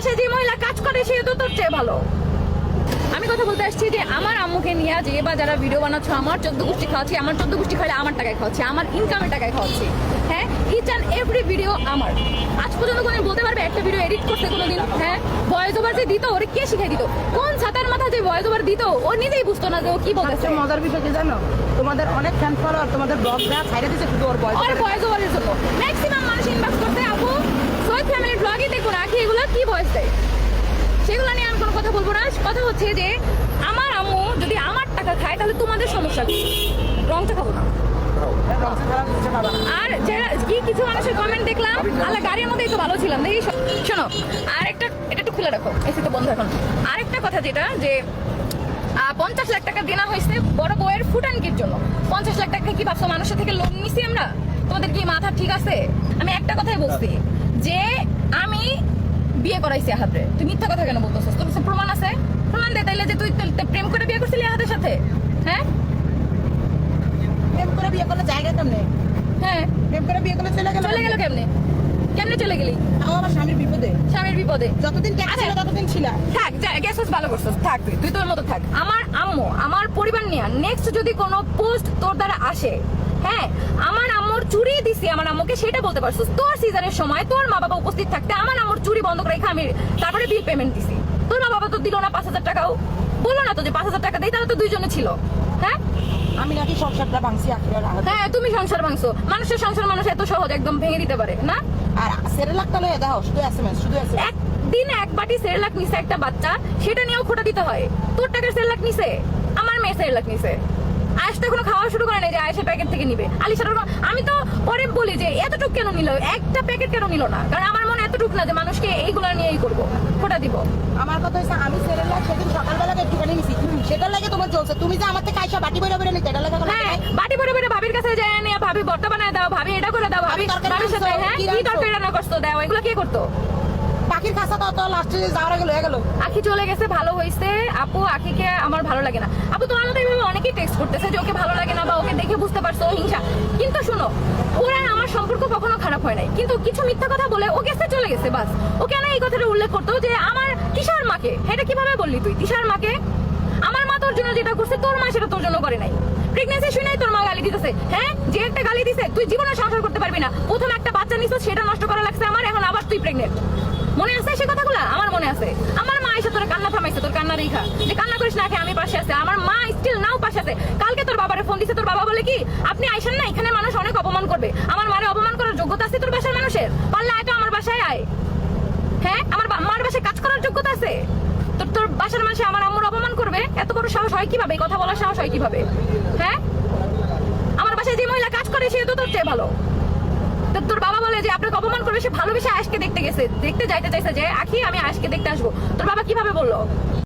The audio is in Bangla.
বাসায় যে মহিলা কাজ করে সে তো তোর চেয়ে ভালো। আমি কথা বলতে আসছি যে আমার আম্মুকে নিয়ে যে বা যারা ভিডিও বানাচ্ছ আমার চোদ্দ গোষ্ঠী খাওয়াচ্ছি আমার চোদ্দ গোষ্ঠী খাইলে আমার টাকায় খাওয়াচ্ছি আমার ইনকামের টাকায় খাওয়াচ্ছি। হ্যাঁ ইচ অ্যান্ড এভরি ভিডিও আমার। আজ পর্যন্ত কোনো বলতে পারবে একটা ভিডিও এডিট করতে কোনোদিন হ্যাঁ? ভয়েস ওভার যে দিত ওরে কে শিখাই দিত? কোন ছাতার মাথা যে ভয়েস ওভার দিত ও নিজেই বুঝতো না যে ও কি বলতেছে। মজার বিষয় কি জানো? তোমাদের অনেক ফ্যান ফলোয়ার তোমাদের ব্লগ ব্লগরা ছাইড়ে দিছে শুধু ওর বয়স ওর ভয়েস ওভারের জন্য। ম্যাক্সিমাম মানুষ ইনবক্স করতে ব্লগে দেখুন, আখি, এগুলো কি ভয়েস দেয়? সেগুলো নিয়ে আমি কোনো কথা বলব না। কথা হচ্ছে যে, আমার আম্মু যদি আমার টাকা খায়, তাহলে তোমাদের সমস্যা কি? রংটা খাব না। আর যারা কি কিছু মানুষের কমেন্ট দেখলাম, আল্লাহ গাড়ির মধ্যেই তো ভালো ছিলাম, দেখি শোনো আর একটা এটা একটু খুলে রাখো এসি তো বন্ধ এখন। আরেকটা কথা যেটা, যে পঞ্চাশ লাখ টাকা দেনা হয়েছে বড় বউয়ের ফুটানকির জন্য। পঞ্চাশ লাখ টাকা কি ভাবছ মানুষের থেকে লোন নিছি আমরা? তোমাদের কি মাথা ঠিক আছে? আমি একটা কথাই বলছি, যে আমি বিয়ে করাইছি আহাতে তুই মিথ্যা কথা কেন বলতেছিস? তোর কাছে প্রমাণ আছে? প্রমাণ দে তাইলে যে তুই প্রেম করে বিয়ে করছিলি আহাতের সাথে। হ্যাঁ? প্রেম করে বিয়ে করলে জায়গা কেমনে? হ্যাঁ। প্রেম করে বিয়ে করলে চলে গেল? চলে গেল কেমনে? কেমনে চলে গেলি? আমার স্বামীর বিপদে। স্বামীর বিপদে। যতদিন ট্যাক্স ছিল আচ্ছা। ততদিন ছিল। থাক যা গেছস ভালো করছস। থাক তুই তুই তোর মতো থাক। আমার আম্মু আমার পরিবার নিয়ে নেক্সট যদি কোনো পোস্ট তোর দ্বারা আসে হ্যাঁ আমার আম্মুর চুরি দিছি আমার আম্মুকে সেটা বলতে পারছিস। তোর সিজারের সময় তোর মা বাবা উপস্থিত থাকতে আমার আম্মুর চুরি বন্ধ করে আমি তারপরে বিল পেমেন্ট দিছি। তোর মা বাবা তো দিল না পাঁচ হাজার টাকাও বলল না তো যে পাঁচ হাজার টাকা দেয় তাহলে তো দুইজনে ছিল। হ্যাঁ? আমি নাকি সংসারটা ভাঙছি হ্যাঁ তুমি সংসার মাংস মানুষের সংসার মানুষ এত সহজ একদম ভেঙে দিতে পারে না? আর সেরে লাখ তাহলে দাও শুধু এসএমএস শুধু এসএমএস একদিন এক বাটি সের লাখ নিছে একটা বাচ্চা সেটা নিয়েও খোটা দিতে হয়। তোর টাকার সের লাখ নিছে আমার মেয়ে সের লাখ নিছে। আয়েশ তো এখনও খাওয়া শুরু করে নাই যে আয়েশের প্যাকেট থেকে নিবে। আলিশার আমি তো পরে বলি যে এতটুক কেন নিল? একটা প্যাকেট কেন নিল না? কারণ আমার মনে এতটুক না যে মানুষকে এইগুলো নিয়েই করব। খোটা দিব। আমার কথা হচ্ছে আমি সেরে লাখ সেদিন সকালবেলা একটুখানি নিছি। সেটার লাগে তোমার চলছে। তুমি যে আমার থেকে আইসা বাটি বইরা বইরা নিতে এটা লাগে হ্যাঁ বাটি ভরে ভরে ভাবির কাছে যায় নিয়ে ভাবি বর্তা বানায় দাও ভাবি এটা করে দাও ভাবি ভাবির সাথে হ্যাঁ কি তরকারি রান্না করতো দাও এগুলো কে করতো? পাখির খাসা তো তো যাওয়ার আগে লয়ে গেল। আখি চলে গেছে, ভালো হয়েছে। আপু, আখিকে আমার ভালো লাগে না। আপু, তোমার মতো এইভাবে অনেকেই টেক্সট করতেছে যে ওকে ভালো লাগে না বা ওকে দেখে বুঝতে পারছ হিংসা। কিন্তু শোনো, ওরা আমার সম্পর্ক কখনো খারাপ হয় নাই। কিন্তু কিছু মিথ্যা কথা বলে ও গেছে চলে গেছে, বাস। ও কেন এই কথাটা উল্লেখ করতো যে আমার তিশার মাকে, এটা কীভাবে বললি তুই? তিশার মাকে? আমার মা তোর জন্য যেটা করছে, তোর মা সেটা তোর জন্য করে নাই। প্রেগনেন্সি শুনেই তোর মা গালি দিতেছে। হ্যাঁ যে একটা গালি দিছে, তুই জীবনে সংসার করতে পারবি না। প্রথম একটা বাচ্চা নিছ সেটা নষ্ট করা লাগছে আমার, এখন আবার তুই প্রেগনেন্ট মনে আছে সে কথাগুলো? আমার মনে আছে। আমার মা এসে তোর কান্না থামাইছে, তোর কান্না রেখা। যে কান্না করিস না আমি পাশে আছে। আমার মা স্টিল নাও পাশে আছে। কালকে তোর বাবারে ফোন দিছে, তোর বাবা বলে কি, আপনি আইসেন না এখানে মানুষ অনেক অপমান করবে। আমার মারে অপমান করার যোগ্যতা আছে তোর বাসার মানুষের? পারলে আয় তো আমার বাসায় আয়। হ্যাঁ আমার মার বাসায় কাজ করার যোগ্যতা আছে? তোর তোর বাসার মানুষে আমার আম্মুর অপমান করবে? এত বড় সাহস হয় কীভাবে? কথা বলার সাহস হয় কীভাবে? হ্যাঁ? আমার বাসায় যে মহিলা কাজ করে, সে তো তোর চেয়ে ভালো। তো তোর বাবা বলে যে আপনাকে অপমান করবে, সে ভালোবেসে আজকে দেখতে গেছে। দেখতে যাইতে চাইছে যে, আখি, আমি আজকে দেখতে আসব। তোর বাবা কীভাবে বলল?